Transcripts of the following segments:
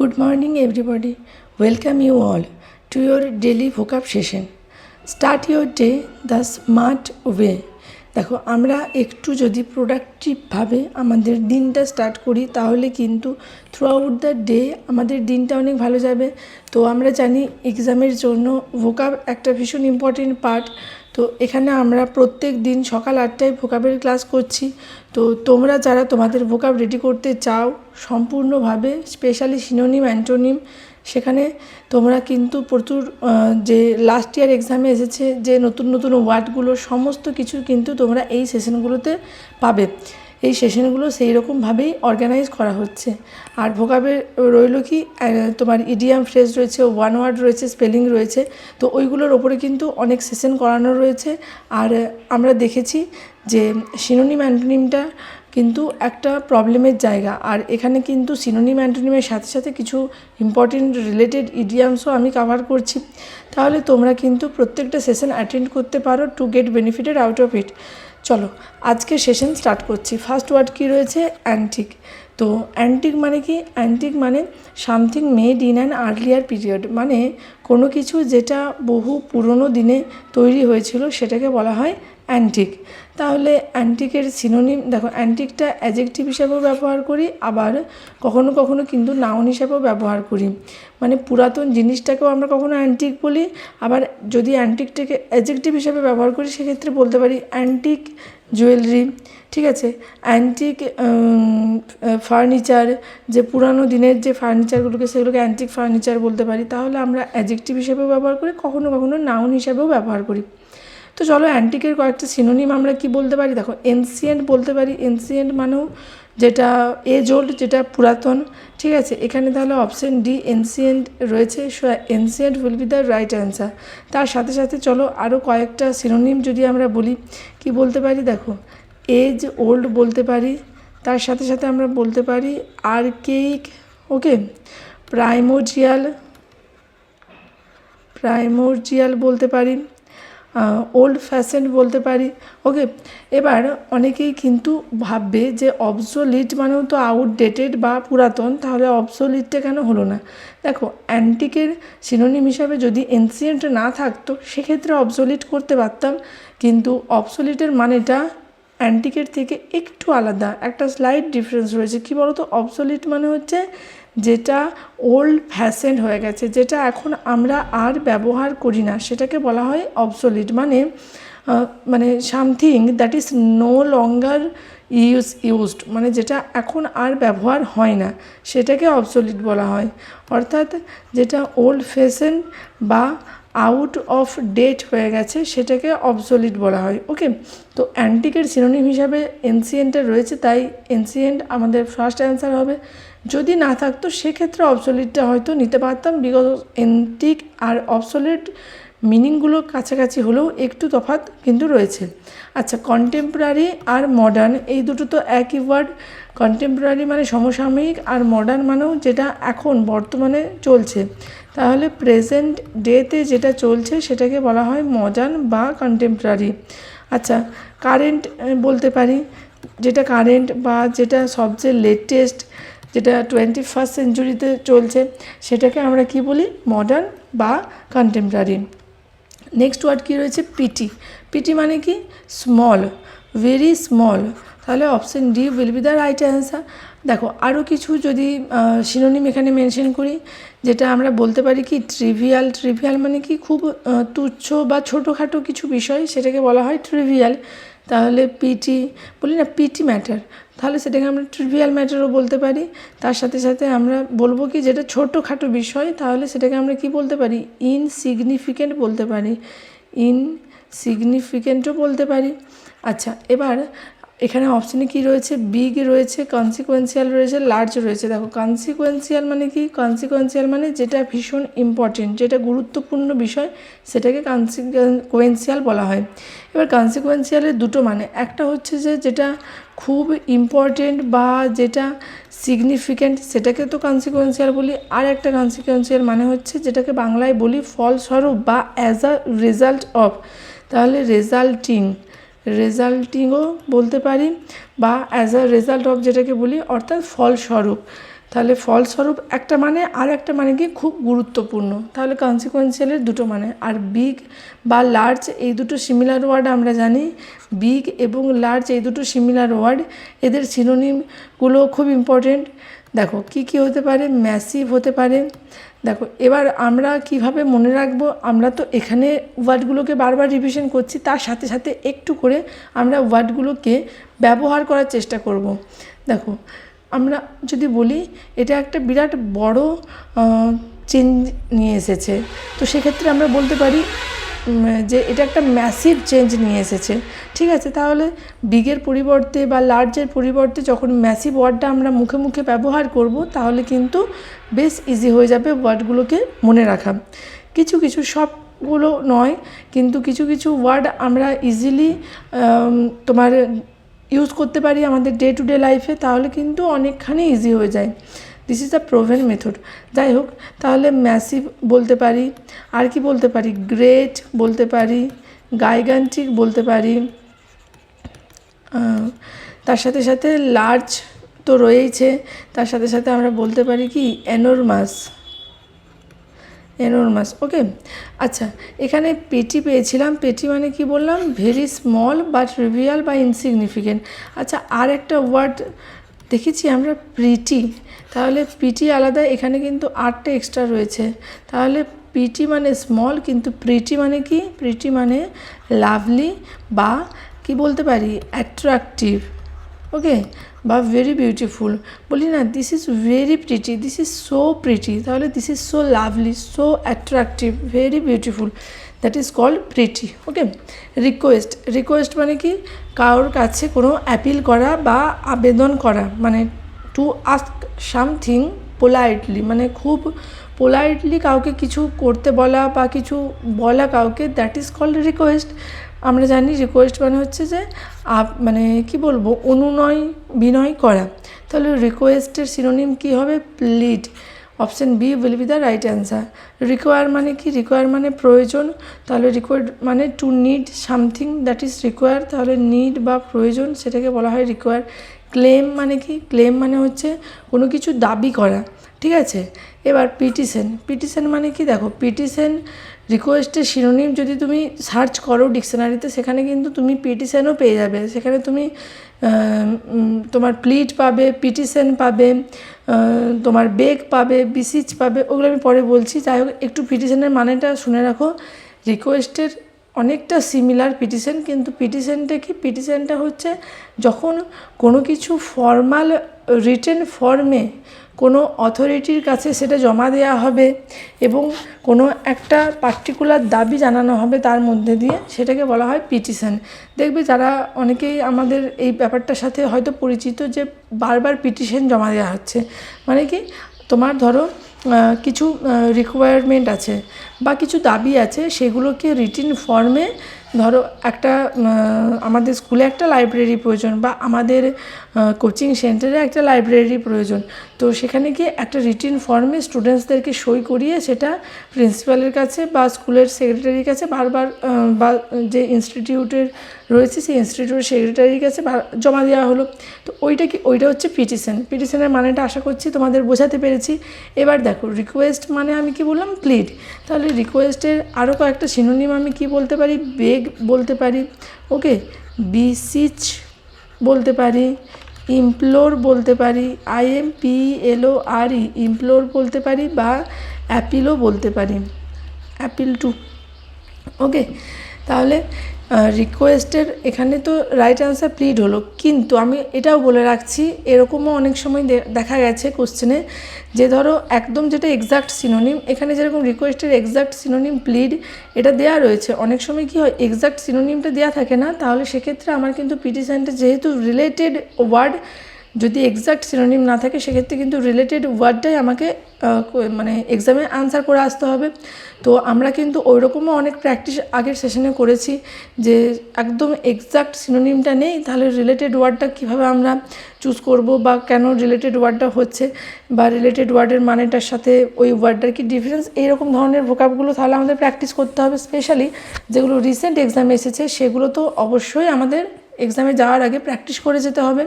Good morning, everybody. Welcome you all to your daily vocab session. Start your day the smart way. দেখো আমরা একটু যদি প্রোডাক্টিভভাবে আমাদের দিনটা স্টার্ট করি তাহলে কিন্তু থ্রু আউট দ্য ডে আমাদের দিনটা অনেক ভালো যাবে তো আমরা জানি এক্সামের জন্য ভোকাব একটা ভীষণ ইম্পর্টেন্ট পার্ট তো এখানে আমরা প্রত্যেক দিন সকাল আটটায় ভোকাবের ক্লাস করছি। তো তোমরা যারা তোমাদের ভোকাব রেডি করতে চাও, সম্পূর্ণভাবে স্পেশালি সিনোনিম অ্যান্টোনিম সেখানে তোমরা কিন্তু প্রচুর যে লাস্ট ইয়ার এক্সামে এসেছে, যে নতুন নতুন ওয়ার্ডগুলো সমস্ত কিছু কিন্তু তোমরা এই সেশনগুলোতে পাবে। এই সেশনগুলো সেই রকমভাবেই অর্গানাইজ করা হচ্ছে। আর ভোকাবে রইল কি তোমার ইডিয়াম ফ্রেজ রয়েছে ওয়ান ওয়ার্ড রয়েছে স্পেলিং রয়েছে, তো ওইগুলোর ওপরে কিন্তু অনেক সেশন করানো রয়েছে। আর আমরা দেখেছি যে সিনোনিম অ্যান্টোনিমটা কিন্তু একটা প্রবলেমের জায়গা। আর এখানে কিন্তু সিনোনিম অ্যান্টোনিমের সাথে সাথে কিছু ইম্পর্টেন্ট রিলেটেড ইডিয়ামসও আমি কাভার করছি। তাহলে তোমরা কিন্তু প্রত্যেকটা সেশন অ্যাটেন্ড করতে পারো to get benefited out of it চলো, আজকে সেশন স্টার্ট করছি। ফার্স্ট ওয়ার্ড কী রয়েছে? অ্যান্টিক তো অ্যান্টিক মানে কি? অ্যান্টিক মানে something made in an earlier period মানে কোনো কিছু যেটা বহু পুরনো দিনে তৈরি হয়েছিল, সেটাকে বলা হয় অ্যান্টিক। তাহলে অ্যান্টিকের সিনোনিম দেখো, অ্যান্টিকটা অ্যাজেক্টিভ হিসাবেও ব্যবহার করি, আবার কখনো কখনো কিন্তু নাউন হিসাবেও ব্যবহার করি। মানে পুরাতন জিনিসটাকেও আমরা কখনো অ্যান্টিক বলি, আবার যদি অ্যান্টিকটাকে অ্যাজেক্টিভ হিসাবে ব্যবহার করি, সেক্ষেত্রে বলতে পারি অ্যান্টিক জুয়েলারি ঠিক আছে? অ্যান্টিক ফার্নিচার যে পুরানো দিনের যে ফার্নিচারগুলোকে সেগুলোকে অ্যান্টিক ফার্নিচার বলতে পারি, তাহলে আমরা অ্যাজেক্টিভ হিসাবেও ব্যবহার করি, কখনো কখনো নাউন হিসাবেও ব্যবহার করি। তো চলো অ্যান্টিকের কয়েকটা সিনোনিম আমরা কি বলতে পারি? দেখো এনসিয়েন্ট বলতে পারি। এনসিয়েন্ট মানেও যেটা এজ ওল্ড যেটা পুরাতন। ঠিক আছে, এখানে তাহলে অপশন ডি এনসিয়েন্ট রয়েছে। So ancient will be the right answer তার সাথে সাথে চলো আরও কয়েকটা সিনোনিম যদি আমরা বলি, কি বলতে পারি? দেখো এজ ওল্ড বলতে পারি। তার সাথে সাথে আমরা বলতে পারি আর্কেইক ওকে প্রাইমোজিয়াল প্রাইমোর্জিয়াল বলতে পারি। ওল্ড ফ্যাশন বলতে পারি। ওকে এবার অনেকেই কিন্তু ভাববে যে অবসোলিট মানেও তো আউটডেটেড বা পুরাতন, তাহলে অবসোলিটটা কেন হলো না? দেখো অ্যান্টিকের সিনোনিম হিসাবে যদি এনসিয়েন্ট না থাকতো, সেক্ষেত্রে অবসোলিট করতে পারতাম। কিন্তু অবসোলিটের মানেটা অ্যান্টিকের থেকে একটু আলাদা। একটা স্লাইট ডিফারেন্স রয়েছে। কী বলতো? অবসোলিট মানে হচ্ছে যেটা ওল্ড ফ্যাশন হয়ে গেছে, যেটা এখন আমরা আর ব্যবহার করি না, সেটাকে বলা হয় অবসোলিট মানে মানে something that is no longer use used মানে যেটা এখন আর ব্যবহার হয় না, সেটাকে অবসোলিট বলা হয়। অর্থাৎ যেটা ওল্ড ফ্যাশন বা আউট অফ ডেট হয়ে গেছে, সেটাকে অবসোলিট বলা হয়। ওকে তো অ্যান্টিকের সিনোনিম হিসাবে এনসিয়েন্টে রয়েছে, তাই এনসিয়েন্ট আমাদের ফার্স্ট অ্যান্সার হবে। যদি না থাকতো, সেক্ষেত্রে অবসোলিটটা হয়তো নিতে পারতাম। বিকজ এন্টিক আর অবসোলিট মিনিংগুলো কাছাকাছি হলেও একটু তফাৎ কিন্তু রয়েছে। আচ্ছা কন্টেম্পোরারি আর মডার্ন এই দুটো তো একই ওয়ার্ড কন্টেম্পোরারি মানে সমসাময়িক আর মডার্ন মানেও যেটা এখন বর্তমানে চলছে। তাহলে প্রেজেন্ট ডেতে যেটা চলছে, সেটাকে বলা হয় মডার্ন বা কন্টেম্পোরারি আচ্ছা কারেন্ট বলতে পারি, যেটা কারেন্ট বা যেটা সবচেয়ে লেটেস্ট যেটা টোয়েন্টি ফার্স্ট সেঞ্চুরিতে চলছে, সেটাকে আমরা কি বলি? মডার্ন বা কন্টেম্পোরারি নেক্সট ওয়ার্ড কী রয়েছে? পিটি পিটি মানে কি? স্মল ভেরি স্মল তাহলে option D will be the right answer দেখো আরও কিছু যদি সিনোনিম এখানে মেনশন করি, যেটা আমরা বলতে পারি কি ট্রিভিয়াল ট্রিভিয়াল মানে কি? খুব তুচ্ছ বা ছোটোখাটো কিছু বিষয়, সেটাকে বলা হয় ট্রিভিয়াল তাহলে পিটি বলি না পিটি ম্যাটার তাহলে সেটাকে আমরা ট্রিভিয়াল ম্যাটারও বলতে পারি। তার সাথে সাথে আমরা বলব কি যেটা ছোটোখাটো বিষয়, তাহলে সেটাকে আমরা কি বলতে পারি? ইনসিগনিফিকেন্ট বলতে পারি। ইন সিগনিফিকেন্টও বলতে পারি। আচ্ছা এবার এখানে অপশানে কি রয়েছে? বিগ রয়েছে কনসিকোয়েন্সিয়াল রয়েছে লার্জ রয়েছে। দেখো কনসিকোয়েন্সিয়াল মানে কি? কনসিকোয়েন্সিয়াল মানে যেটা ভীষণ ইম্পর্টেন্ট যেটা গুরুত্বপূর্ণ বিষয়, সেটাকে কনসিকোয়েন্সিয়াল বলা হয়। এবার কনসিকোয়েন্সিয়ালের দুটো মানে। একটা হচ্ছে যে, যেটা খুব ইম্পর্টেন্ট বা যেটা সিগনিফিক্যান্ট সেটাকে তো কনসিকোয়েন্সিয়াল বলি। আর একটা কনসিকোয়েন্সিয়াল মানে হচ্ছে যেটাকে বাংলায় বলি ফলস্বরূপ বা অ্যাজ আ রেজাল্ট অফ তাহলে রেজাল্টিং রেজাল্টিংও বলতে পারি বা অ্যাজ আ রেজাল্ট অফ যেটাকে বলি, অর্থাৎ ফলস্বরূপ। তাহলে ফলস্বরূপ একটা মানে আর একটা মানে কি খুব গুরুত্বপূর্ণ। তাহলে কনসিকোয়েন্সিয়ালের দুটো মানে। আর বিগ বা লার্জ এই দুটো সিমিলার ওয়ার্ড আমরা জানি। বিগ এবং লার্জ এই দুটো সিমিলার ওয়ার্ড এদের সিনোনিমগুলো খুব ইম্পর্টেন্ট দেখো, কি কি হতে পারে? ম্যাসিভ হতে পারে। দেখো, এবার আমরা কীভাবে মনে রাখব? আমরা তো এখানে ওয়ার্ডগুলোকে বারবার রিভিশন করছি, তার সাথে সাথে একটু করে আমরা ওয়ার্ডগুলোকে ব্যবহার করার চেষ্টা করব। দেখো, আমরা যদি বলি, এটা একটা বিরাট বড় চেঞ্জ নিয়ে এসেছে। তো সেক্ষেত্রে আমরা বলতে পারি যে এটা একটা ম্যাসিভ চেঞ্জ নিয়ে এসেছে। ঠিক আছে, তাহলে বিগের পরিবর্তে বা লার্জের পরিবর্তে যখন ম্যাসিভ ওয়ার্ডটা আমরা মুখে মুখে ব্যবহার করব, তাহলে কিন্তু বেশ ইজি হয়ে যাবে ওয়ার্ডগুলোকে মনে রাখা। কিছু কিছু সবগুলো নয়, কিন্তু কিছু কিছু ওয়ার্ড আমরা ইজিলি তোমার ইউজ করতে পারি আমাদের ডে টু ডে লাইফে তাহলে কিন্তু অনেকখানি ইজি হয়ে যায়। This is the proven method যাই হোক, তাহলে ম্যাসিভ বলতে পারি, আর কি বলতে পারি? গ্রেট বলতে পারি গাইগান্টিক বলতে পারি। তার সাথে সাথে লার্জ তো রয়েইছে। তার সাথে সাথে আমরা বলতে পারি কি? এনোরমাস এনোরমাস ওকে আচ্ছা এখানে পেটি পেয়েছিলাম। পেটি মানে কি বললাম? ভেরি স্মল বাট রিভিয়াল বা ইনসিগনিফিকেন্ট আচ্ছা আর একটা ওয়ার্ড দেখেছি আমরা পিটি। তাহলে পিটি আলাদা, এখানে কিন্তু আটটা এক্সট্রা রয়েছে। তাহলে পিটি মানে স্মল কিন্তু প্রিটি মানে কি? প্রিটি মানে লাভলি বা কি বলতে পারি? অ্যাট্রাকটিভ ওকে বা ভেরি বিউটিফুল বলি না this is very pretty this is so pretty তাহলে this is so lovely so attractive very beautiful that is called pretty okay request request মানে কি? কারোর কাছে কোনো অ্যাপিল করা বা আবেদন করা মানে টু আস্ক সামথিং পোলাইটলি মানে খুব পোলাইটলি কাউকে কিছু করতে বলা বা কিছু বলা কাউকে দ্যাট ইজ কল্ড রিকোয়েস্ট আমরা জানি রিকোয়েস্ট মানে হচ্ছে যে আপ মানে কি বলব, অনুনয়, বিনয় করা। তাহলে রিকোয়েস্টের সিনোনিম কী হবে? Plead option B will be the right answer require মানে কি? রিকোয়ার মানে প্রয়োজন। তাহলে রিকোয়ার্ড মানে to need something that is require তাহলে নিড বা প্রয়োজন, সেটাকে বলা হয় রিকোয়ার ক্লেম মানে কি? ক্লেম মানে হচ্ছে কোনো কিছু দাবি করা। ঠিক আছে? এবার পিটিশন পিটিশন মানে কি? দেখো পিটিশন রিকোয়েস্টের শিরোনিম যদি তুমি সার্চ করো ডিকশনারিতে সেখানে কিন্তু তুমি পিটিশনও পেয়ে যাবে। সেখানে তুমি তোমার প্লিট পাবে পিটিশন পাবে তোমার বেগ পাবে বিসিচ পাবে, ওগুলো আমি পরে বলছি। যাই হোক, একটু পিটিশনের মানেটা শুনে রাখো। রিকোয়েস্টের অনেকটা সিমিলার পিটিশন কিন্তু পিটিশনটা কি? পিটিশনটা হচ্ছে যখন কোনো কিছু ফর্মাল রিটেন ফর্মে কোনো অথরিটির কাছে সেটা জমা দেওয়া হবে এবং কোনো একটা পার্টিকুলার দাবি জানানো হবে তার মধ্যে দিয়ে সেটাকে বলা হয় পিটিশন দেখবে যারা অনেকেই আমাদের এই ব্যাপারটার সাথে হয়তো পরিচিত যে বারবার পিটিশন জমা দেওয়া হচ্ছে মানে কি তোমার ধরো কিছু রিকোয়ারমেন্ট আছে বা কিছু দাবি আছে সেগুলোকে রিটিন ফর্মে ধরো একটা আমাদের স্কুলে একটা লাইব্রেরি প্রয়োজন বা আমাদের কোচিং সেন্টারে একটা লাইব্রেরি প্রয়োজন। তো সেখানে গিয়ে একটা রিটিন ফর্মে স্টুডেন্টসদেরকে সই করিয়ে সেটা প্রিন্সিপালের কাছে বা স্কুলের সেক্রেটারির কাছে বারবার বা যে ইনস্টিটিউটের রয়েছে, সেই ইনস্টিটিউটের সেক্রেটারির কাছে জমা দেওয়া হলো। তো ওইটা কি, ওইটা হচ্ছে পিটিশন পিটিশনের মানেটা আশা করছি তোমাদের বোঝাতে পেরেছি। এবার দেখো রিকোয়েস্ট মানে আমি কি বললাম? প্লিড তাহলে রিকোয়েস্টের আরও কয়েকটা সিনোনিম আমি কি বলতে পারি? বেগ বলতে পারি। ওকে বিসিচ বলতে পারি। ইমপ্লোর বলতে পারি। I M P L O R E implore বলতে পারি বা অ্যাপিলও বলতে পারি। অ্যাপিল টু ওকে তাহলে রিকোয়েস্টের এখানে তো রাইট অ্যান্সার প্লিড হলো। কিন্তু আমি এটাও বলে রাখছি, এরকমও অনেক সময় দেখা গেছে কোশ্চেনে যে ধরো একদম যেটা এক্সাক্ট সিনোনিম এখানে যেরকম রিকোয়েস্টের এক্সাক্ট সিনোনিম প্লিড এটা দেওয়া রয়েছে, অনেক সময় কি হয় এক্সাক্ট সিনোনিমটা দেওয়া থাকে না, তাহলে সেক্ষেত্রে আমার কিন্তু পিটিশানটা যেহেতু রিলেটেড ওয়ার্ড যদি এক্সাক্ট সিনোনিম না থাকে, সেক্ষেত্রে কিন্তু রিলেটেড ওয়ার্ডটাই আমাকে মানে এক্সামে আনসার করে আসতে হবে। তো আমরা কিন্তু ওই রকমও অনেক প্র্যাকটিস আগের সেশনে করেছি যে একদম এক্সাক্ট সিনোনিমটা নেই, তাহলে রিলেটেড ওয়ার্ডটা কীভাবে আমরা চুজ করব বা কেন রিলেটেড ওয়ার্ডটা হচ্ছে বা রিলেটেড ওয়ার্ডের মানেটার সাথে ওই ওয়ার্ডটার কি ডিফারেন্স এইরকম ধরনের ভোকাবগুলো তাহলে আমাদের প্র্যাকটিস করতে হবে। স্পেশালি যেগুলো রিসেন্ট এক্সামে এসেছে, সেগুলো তো অবশ্যই আমাদের এক্সামে যাওয়ার আগে প্র্যাকটিস করে যেতে হবে।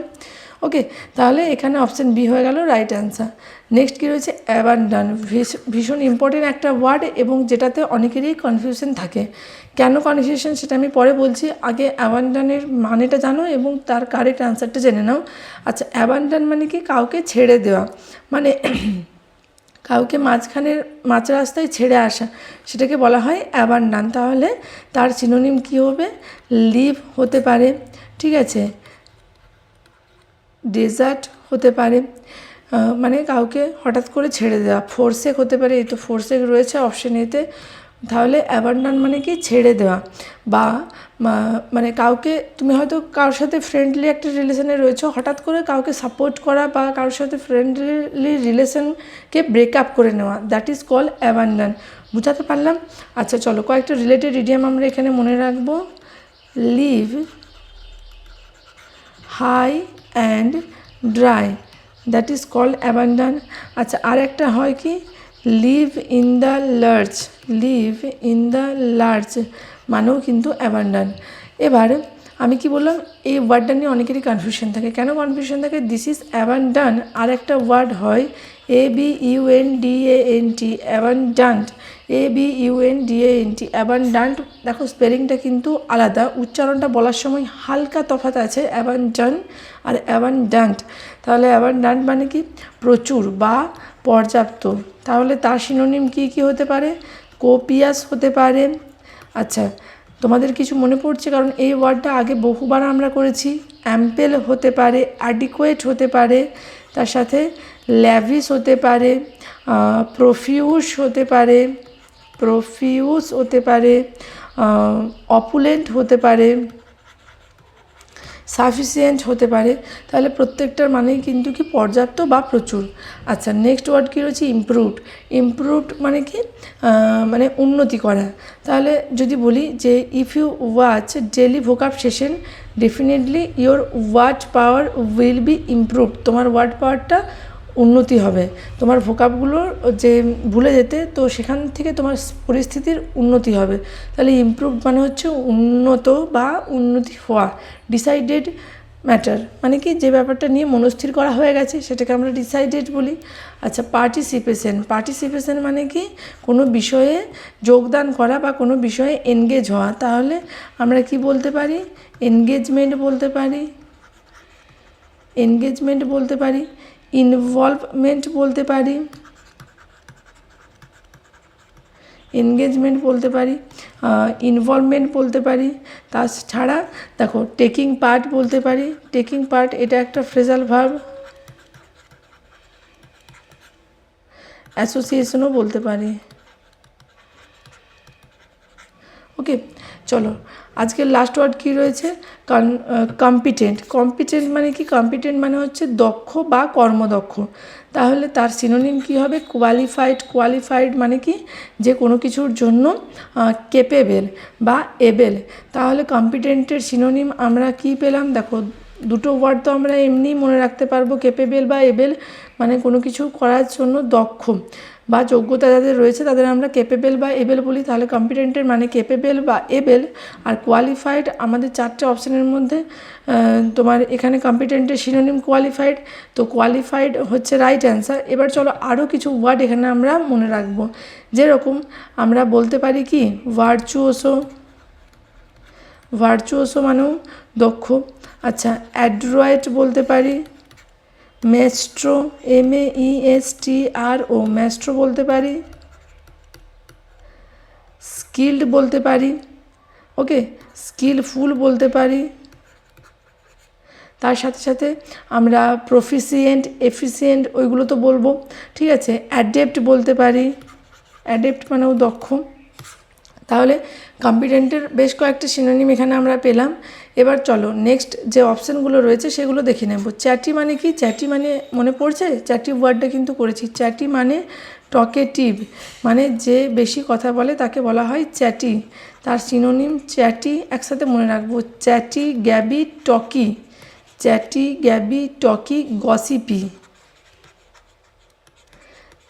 ওকে তাহলে এখানে অপশান বি হয়ে গেল রাইট অ্যান্সার নেক্সট কী রয়েছে? অ্যাবান্ডান ভীষণ ইম্পর্টেন্ট একটা ওয়ার্ড এবং যেটাতে অনেকেরই কনফিউশন থাকে। কেন কনফিউশন সেটা আমি পরে বলছি। আগে অ্যাবান্ডানের মানেটা জানো এবং তার কারেক্ট অ্যান্সারটা জেনে নাও। আচ্ছা অ্যাবান্ডান মানে কি? কাউকে ছেড়ে দেওয়া। মানে কাউকে মাঝখানের, মাঝ রাস্তায় ছেড়ে আসা। সেটাকে বলা হয় অ্যাবান্ডান তাহলে তার সিনোনিম কী হবে? লিভ হতে পারে। ঠিক আছে? ডেজার্ট হতে পারে। মানে কাউকে হঠাৎ করে ছেড়ে দেওয়া। ফোরসেক হতে পারে, এই তো ফোরসেক রয়েছে অপশন এতে। তাহলে অ্যাবান্ডান মানে কি? ছেড়ে দেওয়া। বা মানে কাউকে, তুমি হয়তো কারোর সাথে ফ্রেন্ডলি একটা রিলেশনে রয়েছো, হঠাৎ করে কাউকে সাপোর্ট করা বা কারোর সাথে ফ্রেন্ডলি রিলেশনকে ব্রেকআপ করে নেওয়া। দ্যাট ইজ কল অ্যাবান্ডান বুঝাতে পারলাম? আচ্ছা চলো কয়েকটা রিলেটেড ইডিয়াম আমরা এখানে মনে রাখব। Live high and dry that is called abandon আচ্ছা আর একটা হয় কি? Live in the large live in the large মানেও কিন্তু অ্যাবান্ডান এবার আমি কি বললাম? এই ওয়ার্ডটা নিয়ে অনেকেরই কনফিউশন থাকে। কেন কনফিউশন থাকে? দিস ইজ অ্যাবান্ডান আর একটা ওয়ার্ড হয় A B U N D A N T abundant A B U N D A N T abundant দেখো স্পেলিংটা কিন্তু আলাদা। উচ্চারণটা বলার সময় হালকা তফাত আছে অ্যাবান্ডান আর অ্যাবান্ডান্ট তাহলে অ্যাবান্ডান্ট মানে কি? প্রচুর বা পর্যাপ্ত। তাহলে তার সিনোনিম কী কী হতে পারে? কোপিয়াস হতে পারে। আচ্ছা তোমাদের কিছু মনে পড়ছে? কারণ এই ওয়ার্ডটা আগে বহুবার আমরা করেছি। অ্যাম্পেল হতে পারে অ্যাডিকুয়েট হতে পারে, তার সাথে ল্যাভিস হতে পারে প্রফিউস হতে পারে প্রফিউস হতে পারে অপুলেন্ট হতে পারে, সাফিসিয়েন্ট হতে পারে, তাহলে প্রত্যেকটার মানেই কিন্তু কি পর্যাপ্ত বা প্রচুর। আচ্ছা নেক্সট ওয়ার্ড কী রয়েছে? ইমপ্রুভড ইমপ্রুভড মানে কি? মানে উন্নতি করা। তাহলে যদি বলি যে if you watch daily vocab session definitely your word power will be improved তোমার ওয়ার্ড পাওয়ারটা উন্নতি হবে। তোমার ভোকাবগুলোর যে ভুলে যেতে, তো সেখান থেকে তোমার পরিস্থিতির উন্নতি হবে। তাহলে ইমপ্রুভ মানে হচ্ছে উন্নত বা উন্নতি হওয়া ডিসাইডেড ম্যাটার মানে কি যে ব্যাপারটা নিয়ে মনস্থির করা হয়ে গেছে, সেটাকে আমরা ডিসাইডেড বলি। আচ্ছা পার্টিসিপেশন পার্টিসিপেশন মানে কি? কোনো বিষয়ে যোগদান করা বা কোনো বিষয়ে এনগেজ হওয়া। তাহলে আমরা কি বলতে পারি? এনগেজমেন্ট বলতে পারি। এনগেজমেন্ট বলতে পারি। ইনভলভমেন্ট বলতে পারি। এনগেজমেন্ট বলতে পারি ইনভলভমেন্ট বলতে পারি। তাছাড়া দেখো, টেকিং পার্ট বলতে পারি। টেকিং পার্ট এটা একটা ফ্রেজাল ভার্ব। অ্যাসোসিয়েশনও বলতে পারি। ওকে, চলো। আজকের লাস্ট ওয়ার্ড কী রয়েছে? কম্পিটেন্ট কম্পিটেন্ট মানে কি? কম্পিটেন্ট মানে হচ্ছে দক্ষ বা কর্মদক্ষ। তাহলে তার সিনোনিম কী হবে? কোয়ালিফাইড কোয়ালিফাইড মানে কি? যে কোনো কিছুর জন্য কেপেবেল বা এবেল তাহলে কম্পিটেন্টের সিনোনিম আমরা কি পেলাম? দেখো, দুটো ওয়ার্ড তো আমরা এমনিই মনে রাখতে পারব কেপেবেল বা এবেল মানে কোনো কিছু করার জন্য দক্ষ। বা যোগ্যতা যাদের রয়েছে, তাদের আমরা কেপেবেল বা এবেল বলি। তাহলে কম্পিটেন্টের মানে কেপেবেল বা এবেল আর কোয়ালিফাইড আমাদের চারটে অপশানের মধ্যে তোমার এখানে কম্পিটেন্টের সিনোনিম কোয়ালিফাইড তো কোয়ালিফাইড হচ্ছে রাইট অ্যান্সার এবার চলো আরও কিছু ওয়ার্ড এখানে আমরা মনে রাখব। যেরকম আমরা বলতে পারি কি? ভার্চুওসো ভার্চুওসো মানেও দক্ষ। আচ্ছা অ্যাড্রয়েড বলতে পারি। Maestro M A E S T R O maestro বলতে পারি। স্কিল্ড বলতে পারি। ওকে, স্কিলফুল বলতে পারি। তার সাথে সাথে আমরা প্রফিসিয়েন্ট, এফিসিয়েন্ট ওইগুলো তো বলব। ঠিক আছে, অ্যাডেপ্ট বলতে পারি। অ্যাডেপ্ট মানেও দক্ষ। তাহলে কম্পিটেন্টের বেশ কয়েকটা সিনোনিম এখানে আমরা পেলাম। এবার চলো নেক্সট যে অপশানগুলো রয়েছে সেগুলো দেখে নেব। চ্যাটি মানে কি? চ্যাটি মানে মনে পড়ছে? চ্যাটি ওয়ার্ডটা কিন্তু করেছি। চ্যাটি মানে টকেটিভ মানে যে বেশি কথা বলে তাকে বলা হয় চ্যাটি। তার সিনোনিম চ্যাটি, একসাথে মনে রাখব। Chatty, gabby, talky. Chatty, gabby, talky gossipy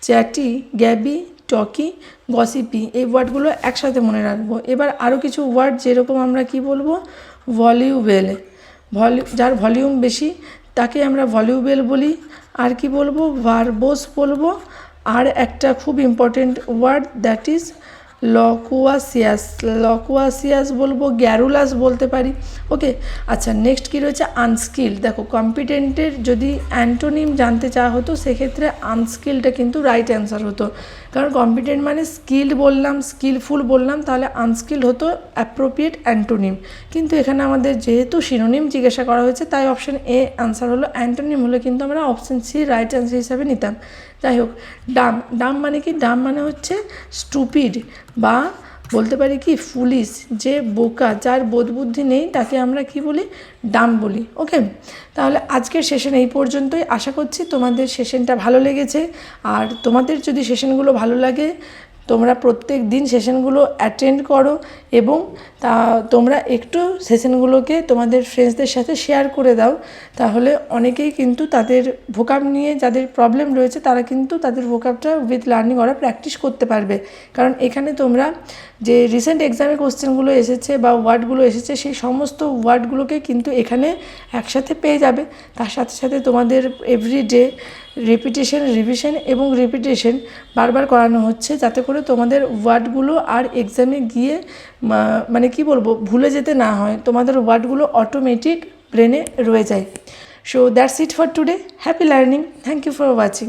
chatty, gabby, talky gossipy এই ওয়ার্ডগুলো একসাথে মনে রাখব। এবার আরও কিছু ওয়ার্ড যেরকম আমরা কি বলব? ভলিউবেল ভলিউ যার ভলিউম বেশি, তাকে আমরা ভলিউবেল বলি। আর কি বলব? ভার্বোস বলব। আর একটা খুব important word that is loquacious loquacious বলব গ্যারুলাস বলতে পারি। ওকে আচ্ছা নেক্সট কী রয়েছে? আনস্কিল দেখো কম্পিটেন্টের যদি অ্যান্টোনিম জানতে চাওয়া হতো, সেক্ষেত্রে আনস্কিলটা কিন্তু রাইট অ্যান্সার হতো। কারণ কম্পিটেন্ট মানে স্কিল বললাম স্কিলফুল বললাম, তাহলে আনস্কিল হতো অ্যাপ্রোপ্রিয়েট অ্যান্টোনিম কিন্তু এখানে আমাদের যেহেতু শিরোনিম জিজ্ঞাসা করা হয়েছে, তাই অপশান এ আনসার হলো অ্যান্টোনিম হলে কিন্তু আমরা অপশান সি রাইট অ্যান্সার হিসাবে নিতাম। যাই হোক ডাম ডাম মানে কি? ডাম মানে হচ্ছে স্টুপিড বা বলতে পারি কি ফুলিশ যে বোকা, যার বোধবুদ্ধি নেই, তাকে আমরা কি বলি? ডাম বলি। ওকে তাহলে আজকের সেশন এই পর্যন্তই। আশা করছি তোমাদের সেশনটা ভালো লেগেছে। আর তোমাদের যদি সেশনগুলো ভালো লাগে তোমরা প্রত্যেক দিন সেশনগুলো অ্যাটেন্ড করো এবং তা তোমরা একটু সেশনগুলোকে তোমাদের ফ্রেন্ডসদের সাথে শেয়ার করে দাও। তাহলে অনেকেই কিন্তু তাদের ভোকাব নিয়ে যাদের প্রবলেম রয়েছে, তারা কিন্তু তাদের ভোকাবটা উইথ লার্নিং ওরা প্র্যাকটিস করতে পারবে। কারণ এখানে তোমরা যে রিসেন্ট এক্সামে কোশ্চেনগুলো এসেছে বা ওয়ার্ডগুলো এসেছে, সেই সমস্ত ওয়ার্ডগুলোকে কিন্তু এখানে একসাথে পেয়ে যাবে। তার সাথে সাথে তোমাদের এভরিডে রিপিটেশন রিভিশন এবং রিপিটেশন বারবার করানো হচ্ছে যাতে করে তোমাদের ওয়ার্ডগুলো আর এক্সামে গিয়ে মানে কি বলব, ভুলে যেতে না হয়। তোমাদের ওয়ার্ডগুলো অটোমেটিক ব্রেনে রয়ে যায়। So that's it for today happy learning thank you for watching